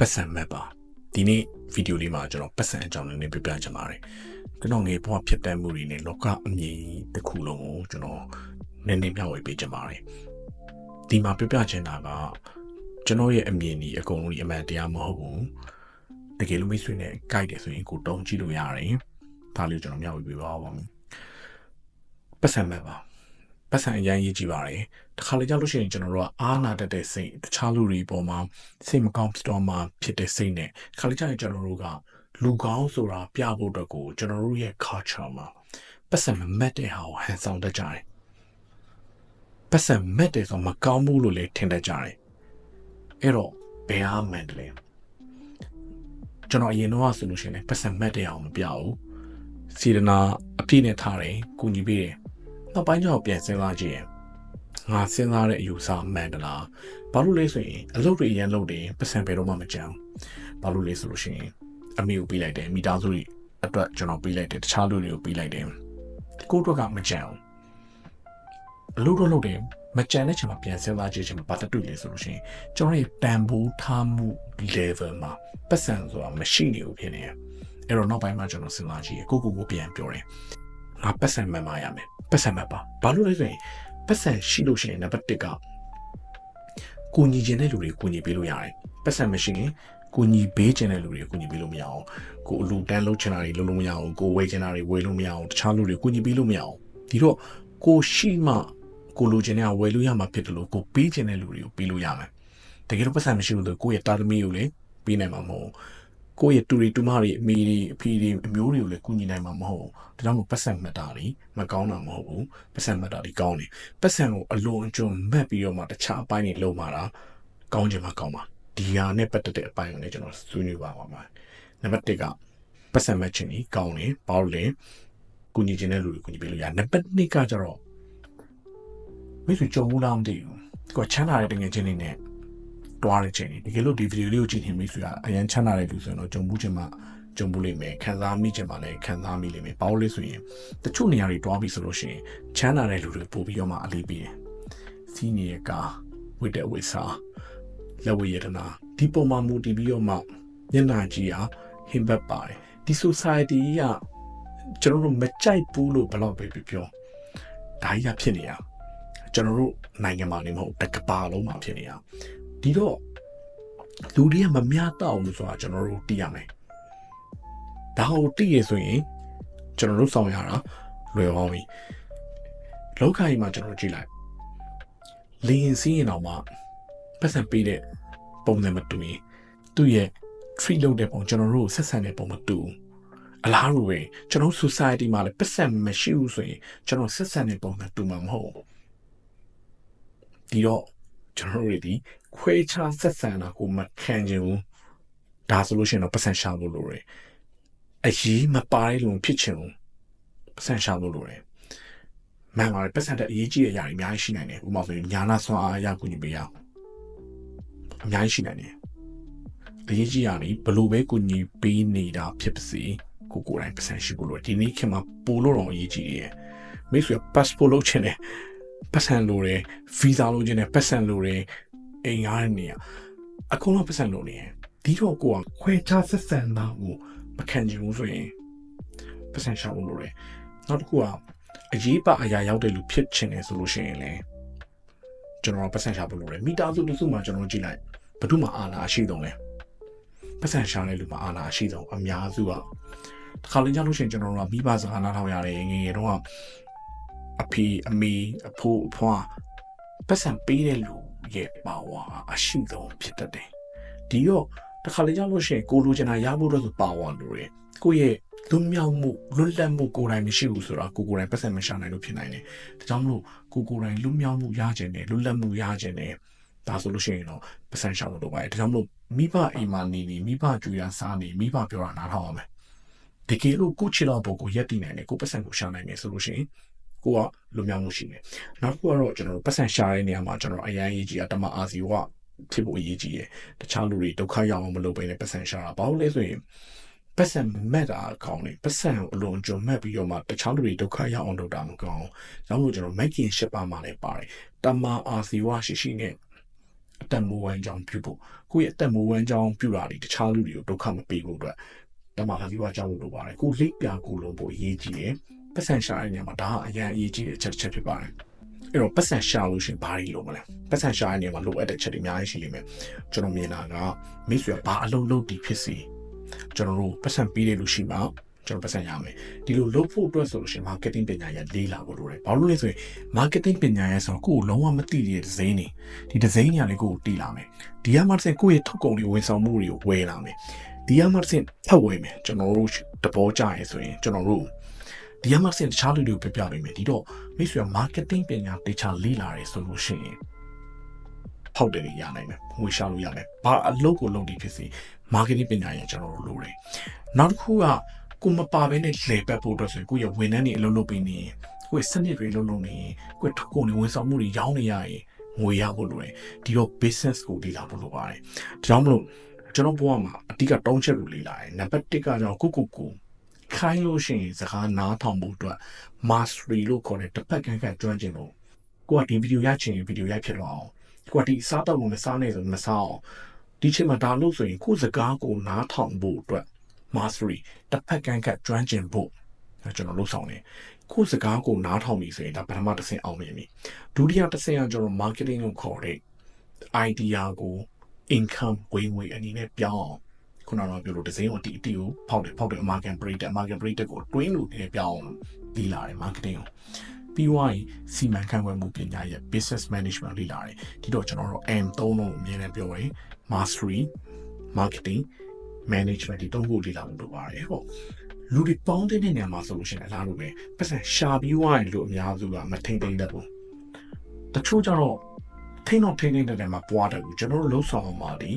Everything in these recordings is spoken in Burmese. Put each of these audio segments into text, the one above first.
ပတ်စံမက်ပါဒီနေ့ဗီဒီယိုလေးမှာကျွန်တော်ပတ်စံအကြောင်းလေးပြပြချင်ပါတယ်ကျွန်တော်ငယ်ဘဝဖြစ်တဲ့မှုတွေနဲ့လောကအမြင်တစ်ခုလုံးကိုကျွန်တော်နည်းနည်းမျှဝေပေးချင်ပါတယ်ဒီမှာပြပြချင်တာကကျွန်တော်ရဲ့အမြင်ဒီအကုန်လုံးဒီအမှန်တရားမဟုတ်ဘူးတကယ်လို့မိတ်ဆွေနဲ့ကြိုက်တယ်ဆိုရင်ကိုတုံးကြည့်လို့ရတယ်ဒါလေးကျွန်တော်မျှဝေပေးပါပါမယ်ပတ်စံမက်ပါ ပတ်စံအရင်ရေးကြည့်ပါတယ်တခါလေကြောက်လို့ရှိရင်ကျွန်တော်တို့ကအားနာတတ်တဲ့စိတ်တခြားလူတွေပေါ်မှာစိတ်မကောင်းဖြစ်တော့မှဖြစ်တဲ့စိတ်နဲ့ခါလေကြောက်ရင်ကျွန်တော်တို့ကလူကောင်းဆိုတာပြဖို့အတွက်ကိုကျွန်တော်တို့ရဲ့ culture မှာပတ်စံမမက်တဲ့ဟာကိုဟန်ဆောင်တတ်ကြတယ်ပတ်စံမက်တယ်ဆိုမကောင်းဘူးလို့လည်းထင်တတ်ကြတယ်အဲ့တော့ဘယ်အားမှန်တယ်လဲကျွန်တော်အရင်တော့ဆိုလို့ရှိရင်ပတ်စံမက်တဲ့အောင်မပြဘူးစီဒနာအပြည့်နဲ့ထားတယ်ကုညီပေးတယ် နောက်ပိုင်းကျတော့ပြန်စဉ်းစားကြည့်ရင်ငါစဉ်းစားတဲ့အယူဆမှန်တလားဘာလို့လဲဆိုရင်အလုပ်တွေရန်လုပ်တယ်ပတ်စံဘယ်တော့မှမကြမ်းဘာလို့လဲဆိုလို့ရှိရင်အမေကိုပေးလိုက်တယ်မိသားစုတွေအတွက်ကျွန်တော်ပေးလိုက်တယ်တခြားလူတွေကိုပေးလိုက်တယ်ကိုယ့်အတွက်ကမကြမ်းအလုပ်တော့လုပ်တယ်မကြမ်းတဲ့ချိန်မှာပြန်စဉ်းစားကြည့်ချင်ဘာတတွေ့လဲဆိုလို့ရှိရင်ကျွန်တော်ရဲ့တန်ဖိုးထားမှု level မှာပတ်စံဆိုတာမရှိနေဘူးဖြစ်နေတယ်အဲ့တော့နောက်ပိုင်းမှာကျွန်တော်စဉ်းစားကြည့်ကိုကိုကိုပြန်ပြောတယ်ငါပတ်စံမှန်ပါရမယ် ပတ်စံမှတ်ပါဘာလို့လဲဆိုရင်ပတ်စံရှိလို့ရှိရင်နံပါတ်1ကကိုညီခြင်းတဲ့လူတွေကိုညီပေးလို့ရတယ်ပတ်စံမရှိရင်ကိုညီပေးခြင်းတဲ့လူတွေကိုညီပေးလို့မရအောင်ကိုအလူတန်းလုပ်ချင်တာတွေလုပ်လို့မရအောင်ကိုဝေချင်တာတွေဝေလို့မရအောင်တခြားလူတွေကိုညီပေးလို့မရအောင်ဒီတော့ကိုရှိမှကိုလိုချင်တဲ့ဝယ်လို့ရမှာဖြစ်တယ်လို့ကိုပေးချင်တဲ့လူတွေကိုပေးလို့ရမယ်တကယ်လို့ပတ်စံမရှိဘူးဆိုကိုယ့်ရဲ့တာသမီကိုလည်းပေးနိုင်မှာမဟုတ် ကိုယ့်ရဲ့တူရီတူမတွေအမေတွေအဖေတွေအမျိုးတွေကိုလည်းကူညီနိုင်မှာမဟုတ်ဘူးဒါကြောင့်မို့ပတ်စံမှတ်တာတွေမကောင်းတာမဟုတ်ဘူးပတ်စံမှတ်တာတွေကောင်းတယ်ပတ်စံကိုအလွန်အကျွံမှတ်ပြီးတော့မှတခြားအပိုင်းတွေလုံးမာတာကောင်းချင်မှကောင်းပါဒီဟာနဲ့ပတ်သက်တဲ့အပိုင်းကိုလည်းကျွန်တော်ဆွေးနွေးပါပါမယ်နံပါတ်1ကပတ်စံမှတ်ခြင်းကြီးကောင်းတယ်ဘာလို့လဲကူညီခြင်းတဲ့လူတွေကူညီပေးလို့ရနံပါတ်2ကကျတော့မိတ်ဆွေကြုံဘူးလားမသိဘူးကိုချမ်းသာတဲ့တကယ်ချင်းလေးနဲ့ တွားတဲ့ချိန်တကယ်လို့ဒီဗီဒီယိုလေးကိုကြည့်နေမိဆိုရအရန်ချမ်းသာတဲ့လူဆိုရင်တော့ကြုံဘူးချင်မှကြုံဘူးလိမ့်မယ်ခံစားမိချင်မှလည်းခံစားမိလိမ့်မယ်ဘာလို့လဲဆိုရင်တချို့နေရာတွေတွားပြီဆိုလို့ရှိရင်ချမ်းသာတဲ့လူတွေပို့ပြီးတော့မှအလေးပေးတယ်စီးနေကဝိတဲ့ဝိစာလက်ဝဲရတနာဒီပုံမှန်မူတည်ပြီးတော့မှမျက်နှာကြီးဟာဟင်ဘတ်ပါတယ်ဒီ society ကကျွန်တော်တို့မကြိုက်ဘူးလို့ဘယ်တော့ပဲပြောဒါကြီးကဖြစ်နေရကျွန်တော်တို့နိုင်ငံမှာနေမဟုတ်တကဘာလုံးမှာဖြစ်နေတာ ဒီတော့လူတွေကမမျှတအောင်လို့ဆိုတာကျွန်တော်တို့သိရမယ်ဒါကိုသိရဆိုရင်ကျွန်တော်တို့ဆောင်ရတာလွယ်ပါပြီလောကကြီးမှာကျွန်တော်ကြည့်လိုက်လင်းစီးရင်တော့မှပတ်စံပေးတဲ့ပုံစံမတူရင်သူ့ရဲ့ treat လုပ်တဲ့ပုံကျွန်တော်တို့ဆက်ဆံတဲ့ပုံမတူအလားတူပဲကျွန်တော် society မှာလည်းပတ်စံမရှိဘူးဆိုရင်ကျွန်တော်ဆက်ဆံတဲ့ပုံစံတူမှာမဟုတ်ဘူးဒီတော့ ကျွန်တော်တို့ဒီခွဲခြားဆက်ဆံတာကိုမခံချင်ဘူးဒါဆိုလို့ရှိရင်တော့ပတ်စံရှာဖို့လိုတယ်အရေးမပါတဲ့လူဖြစ်ချင်ဘူးပတ်စံရှာဖို့လိုတယ်မှန်ပါတယ်ပတ်စံတဲ့အရေးကြီးတဲ့အရာတွေအများကြီးရှိနိုင်တယ်ဥပမာဆိုရင်ညာနာဆွမ်းအားရကူညီပေးရအောင်အများကြီးရှိနိုင်တယ်အရေးကြီးရနေဘလို့ပဲကူညီပေးနေတာဖြစ်ပါစေကိုကိုယ်တိုင်ပတ်စံရှိဖို့လိုဒီနေ့ခင်မှာပို့လို့တော့အရေးကြီးတယ်မိတ်ဆွေ passport လုပ်ချင်တယ် ပတ်စံလိုတယ်ဗီဇာလိုချင်တယ်ပတ်စံလိုတယ်အိမ်ငားတဲ့နေရအကုန်လုံးပတ်စံလိုနေတယ်ဒီတော့ကိုကခွဲခြားဆက်ဆံတာကိုမခံချင်ဘူးဆိုရင်ပတ်စံရှောင်လို့ရတယ်နောက်တစ်ခုကအရေးပါအရာရောက်တဲ့လူဖြစ်ချင်တယ်ဆိုလို့ရှိရင်လည်းကျွန်တော်ပတ်စံရှာဖို့လိုတယ်မိသားစုလူစုမှာကျွန်တော်ကြည့်လိုက်ဘယ်သူမှအာနာရှိတော့လဲပတ်စံရှာတဲ့လူမှာအာနာရှိတော့အများစုကတခါလေကြောက်လို့ရှိရင်ကျွန်တော်တို့ကမိဘစကားနားထောင်ရတယ်ငယ်ငယ်တော့ အဖေအမေအဖိုးအဖွားပတ်စံပေးတဲ့လူရဲ့ပါဝါအရှိဆုံးဖြစ်တတ်တယ်ဒီတော့တခါလေကြောက်လို့ရှိရင်ကိုလိုချင်တာရဖို့တော့ဆိုပါဝါလိုတယ်ကိုရဲ့လွတ်မြောက်မှုလွတ်လပ်မှုကိုယ်တိုင်မရှိဘူးဆိုတော့ကိုကိုယ်တိုင်ပတ်စံမရှာနိုင်လို့ဖြစ်နိုင်တယ်ဒါကြောင့်မလို့ကိုကိုယ်တိုင်လွတ်မြောက်မှုရခြင်းနဲ့လွတ်လပ်မှုရခြင်းနဲ့ဒါဆိုလို့ရှိရင်တော့ပတ်စံရှာလို့တော့ပါတယ်ဒါကြောင့်မလို့မိဘအိမ်မှာနေနေမိဘကြွေရစားနေမိဘပြောတာနားထောင်ရမယ်တကယ်လို့ကိုချီတော့ဘုတ်ကိုရက်တည်နိုင်တယ်ကိုပတ်စံကိုရှာနိုင်တယ်ဆိုလို့ရှိရင် ကိုကလွတ်မြောက်မှုရှိတယ်နောက်တစ်ခုကတော့ကျွန်တော်တို့ပတ်စံရှာတဲ့နေရာမှာကျွန်တော်အရန်ရေးကြီးအတမအာစီဝဖြစ်ဖို့အရေးကြီးတယ်တခြားလူတွေဒုက္ခရောက်အောင်မလုပ်ဘဲနဲ့ပတ်စံရှာတာဘာလို့လဲဆိုရင်ပတ်စံမက်တာကောင်းတယ်ပတ်စံအလွန်ကြုံမက်ပြီးတော့မှတခြားလူတွေဒုက္ခရောက်အောင်လုပ်တာမကောင်း။ကြောင့်မို့ကျွန်တော်မက်ကင်ရှစ်ပါမှလည်းပါတယ်။တမအာစီဝရှိရှိနဲ့အသက်မူဝမ်းကြောင်းပြုဖို့ကိုယ့်ရဲ့အသက်မူဝမ်းကြောင်းပြုတာဒီတခြားလူတွေကိုဒုက္ခမပေးဖို့အတွက်တမဟာဒီဝါကြောင်းလို့လိုပါတယ်ကိုလိပ်ပြကိုလုံးဖို့အရေးကြီးတယ် ပတ်စံရှာတဲ့နေရာမှာဒါကအရင်အရေးကြီးတဲ့အချက်တစ်ချက်ဖြစ်ပါတယ်အဲ့တော့ပတ်စံရှာလို့ရှင်ဘာတွေလုပ်မလဲပတ်စံရှာတဲ့နေရာမှာလိုအပ်တဲ့ချက်တွေအများကြီးရှိလိမ့်မယ်ကျွန်တော်မြင်တာကမိတ်ဆွေကဘာအလုပ်လုပ်တည်ဖြစ်စီကျွန်တော်တို့ပတ်စံပေးတဲ့လူရှိမှကျွန်တော်ပတ်စံရမယ်ဒီလိုလုပ်ဖို့အတွက်ဆိုလို့ရှိရင် marketing ပညာရလေးလာဖို့လိုတယ်ဘာလို့လဲဆိုရင် marketing ပညာရဆိုတော့ကိုယ်လုံးဝမသိတဲ့ဒီဇိန်းတွေဒီဒီဇိန်းတွေကလည်းကိုယ်ကိုတီးလာမယ်ဒီကမှတစ်ဆင့်ကိုယ့်ရဲ့ထုတ်ကုန်တွေဝန်ဆောင်မှုတွေကိုဝယ်လာမယ်ဒီကမှတစ်ဆင့်ဖတ်ဝယ်မယ်ကျွန်တော်တို့တဘောကြရဲဆိုရင်ကျွန်တော်တို့ ဒီကမှတစ်ဆင့်တခြားလူတွေကိုပြပြပေးမယ်ဒီတော့မိတ်ဆွေ marketing ပညာတေချာလေးလာရဲဆိုလို့ရှိရင်ဖောက်တယ်ရနိုင်မယ်ငွေရှာလို့ရမယ်ဘာအလုပ်ကိုလုပ်ဒီဖြစ်စီ marketing ပညာရကျွန်တော်တို့လိုတယ်နောက်တစ်ခုကကိုမပါဘဲနဲ့လေပတ်ဖို့အတွက်ဆိုရင်ကိုရဲ့ဝန်ထမ်းတွေအလုပ်လုပ်ပြီးနေရင်ကိုရဲ့စနစ်တွေလုပ်လုပ်နေရင်ကိုထုတ်ကုန်တွေဝန်ဆောင်မှုတွေရောင်းနေရရင်ငွေရဖို့လိုတယ်ဒီတော့ business ကိုလေ့လာဖို့လိုပါတယ်ဒါကြောင့်မလို့ကျွန်တော်ဘဝမှာအဓိကတောင်းချက်ကိုလေ့လာတယ်နံပါတ်1ကကြောင့်ကိုကိုကို ခိုင်းလို့ရှိရင်စကားနားထောင်ဖို့အတွက် mastery လို့ခေါ်တဲ့တစ်ဖက်ကန်းကကျွမ်းကျင်လို့ကိုကဒီဗီဒီယိုရချင်ဗီဒီယိုရိုက်ဖြစ်တော့အောင်ကိုကဒီစားတော့မစားနေဆိုမစားအောင်ဒီချိန်မှာဒါလို့ဆိုရင်ကိုစကားကိုနားထောင်ဖို့အတွက် mastery တစ်ဖက်ကန်းကကျွမ်းကျင်ဖို့ကျွန်တော်လုပ်ဆောင်နေခုစကားကိုနားထောင်ပြီဆိုရင်ဒါပထမတစ်ဆင့်အောင်မြင်ပြီဒုတိယတစ်ဆင့်ကကျွန်တော် marketing ကိုခေါ်တဲ့ idea ကို income ဝင်ငွေအနေနဲ့ပြောင်းအောင် ခုနကတော့ပြောလို့ဒီဇိမ်းကိုတီတီကိုဖောက်တယ်ဖောက်တယ် market break market break ကို twin လို့နေပြောင်းအောင်ပြီးလာတယ် marketing ကိုပြီးွားရင်စီမံခန့်ခွဲမှုပညာရဲ့ business management လေ့လာတယ်ဒီတော့ကျွန်တော်တို့ M 3လုံးအမြင်နဲ့ပြောရင် mastery marketing management ဒီသုံးခုလေ့လာမှုလုပ်ပါတယ်ဟုတ်လူတွေပေါင်းတဲ့နေရာမှာဆိုလို့ရှိရင်အလားတူပဲပတ်စံရှာပြီးွားရင်လို့အများစုကမထိမ့်သိမ့်တတ်ဘူးတချို့ကျတော့ထိမ့်တော့ထိမ့်သိမ့်တဲ့နေရာမှာပွားတယ်ဘူးကျွန်တော်တို့လှုပ်ဆောင်အောင်ပါဒီ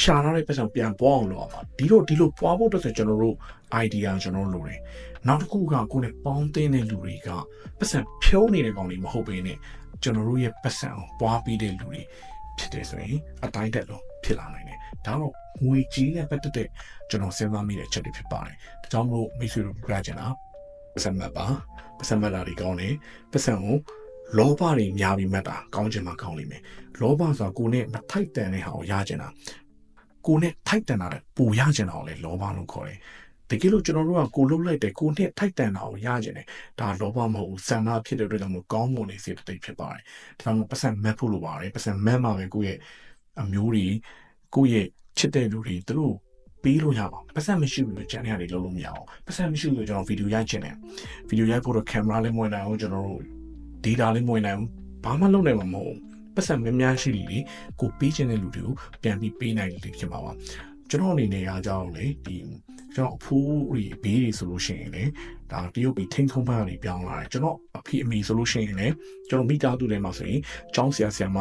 ရှာရတဲ့ပတ်စံပြန်ပွားအောင်လုပ်အောင်ပါဒီလိုဒီလိုပွားဖို့အတွက်ဆိုကျွန်တော်တို့ idea ကျွန်တော်တို့လိုတယ်နောက်တစ်ခုကကိုယ်နဲ့ပေါင်းတဲ့လူတွေကပတ်စံဖြုံးနေတဲ့ကောင်တွေမဟုတ်ဘဲနဲ့ကျွန်တော်တို့ရဲ့ပတ်စံကိုပွားပြီးတဲ့လူတွေဖြစ်တယ်ဆိုရင်အတိုင်းတက်လို့ဖြစ်လာနိုင်တယ်ဒါတော့ငွေကြီးနဲ့ပတ်သက်တဲ့ကျွန်တော်စဉ်းစားမိတဲ့အချက်တွေဖြစ်ပါတယ်ဒါကြောင့်မို့မိတ်ဆွေတို့ပြကြတာပတ်စံမှတ်ပါပတ်စံမှတ်တာတွေကောင်းတယ်ပတ်စံကိုလောဘတွေများပြီးမှတ်တာကောင်းချင်မှကောင်းလိမ့်မယ်လောဘဆိုတာကိုယ်နဲ့မထိုက်တန်တဲ့ဟာကိုရချင်တာ ကိုယ်နဲ့ထိုက်တန်တာလည်းပူရချင်တာကိုလည်းလောဘလို့ခေါ်တယ်တကယ်လို့ကျွန်တော်တို့ကကိုလုတ်လိုက်တယ်ကိုနဲ့ထိုက်တန်တာကိုရကျင်တယ်ဒါလောဘမဟုတ်ဘူးစံနာဖြစ်တဲ့အတွက်ကြောင့်မို့ကောင်းမွန်နေစေတဲ့ဖြစ်ပါတယ်ဒါကြောင့်မို့ပတ်စံမက်ဖို့လိုပါတယ်ပတ်စံမက်မှာပဲကိုယ့်ရဲ့အမျိုးတွေကိုယ့်ရဲ့ချစ်တဲ့လူတွေသူတို့ပေးလို့ရပါပတ်စံမရှိဘူးလို့ကြံနေရတယ်လုံးလုံးမရအောင်ပတ်စံမရှိဘူးလို့ကျွန်တော်ဗီဒီယိုရိုက်ချင်တယ်ဗီဒီယိုရိုက်ဖို့တော့ကင်မရာလေးမွေးနိုင်အောင်ကျွန်တော်တို့ data လေးမွေးနိုင်အောင်ဘာမှလုပ်နိုင်မှာမဟုတ်ဘူး ပတ်စံများများရှိလေကိုပေးချင်တဲ့လူတွေကိုပြန်ပြီးပေးနိုင်တယ်ဖြစ်မှာပါကျွန်တော်အနေနဲ့အားကြောင့်လေဒီကျွန်တော်အဖိုးတွေဘေးတွေဆိုလို့ရှိရင်လေဒါတရုတ်ပြည်ထိန်းထုံးဖန်းကနေပြောင်းလာတယ်ကျွန်တော်အဖေအမေဆိုလို့ရှိရင်လေကျွန်တော်မိသားစုတွေမှာဆိုရင်ကျောင်းဆရာဆရာမ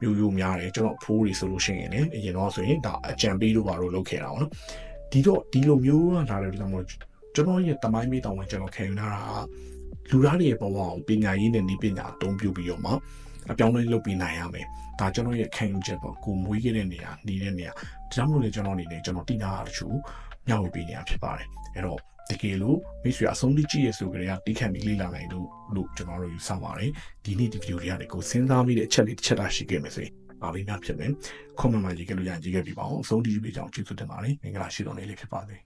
မျိုးရိုးများတယ်ကျွန်တော်အဖိုးတွေဆိုလို့ရှိရင်လေအရင်တော့ဆိုရင်ဒါအကြံပေးလို့ပါလို့လုပ်ခဲ့တာပေါ့နော်ဒီတော့ဒီလိုမျိုးလာတယ်လို့မို့ကျွန်တော်ရဲ့တမိုင်းမေးတောင်းဝင်ကျွန်တော်ခံယူလာတာလူသားတွေရဲ့ဘဝကိုပညာရေးနဲ့နည်းပညာအသုံးပြုပြီးတော့မှ အပြောင်းလဲလုပ်ပြီးနိုင်ရမယ်ဒါကျွန်တော်ရဲ့ခံယူချက်ပေါ့ကိုမွေးခဲ့တဲ့နေရာနေတဲ့နေရာဒါကြောင့်မို့လေကျွန်တော်အနေနဲ့ကျွန်တော်တိနာတချို့မျှဝေပေးနေတာဖြစ်ပါတယ်အဲ့တော့တကယ်လို့မိတ်ဆွေအဆုံးထိကြည့်ရဆိုကြတဲ့တိခတ်ပြီးလေ့လာနိုင်လို့လို့ကျွန်တော်တို့ယူဆပါတယ်ဒီနေ့ဒီဗီဒီယိုတွေကနေကိုစဉ်းစားမိတဲ့အချက်လေးတစ်ချက်သာရှိခဲ့မယ်ဆိုရင်ပါလိမ့်များဖြစ်မယ် comment မှာရေးခဲ့လို့ရရင်ရေးခဲ့ပြပါအောင်အဆုံးထိကြည့်ပေးကြအောင်ကျေးဇူးတင်ပါတယ်မင်္ဂလာရှိတော်နေ့လေးဖြစ်ပါစေ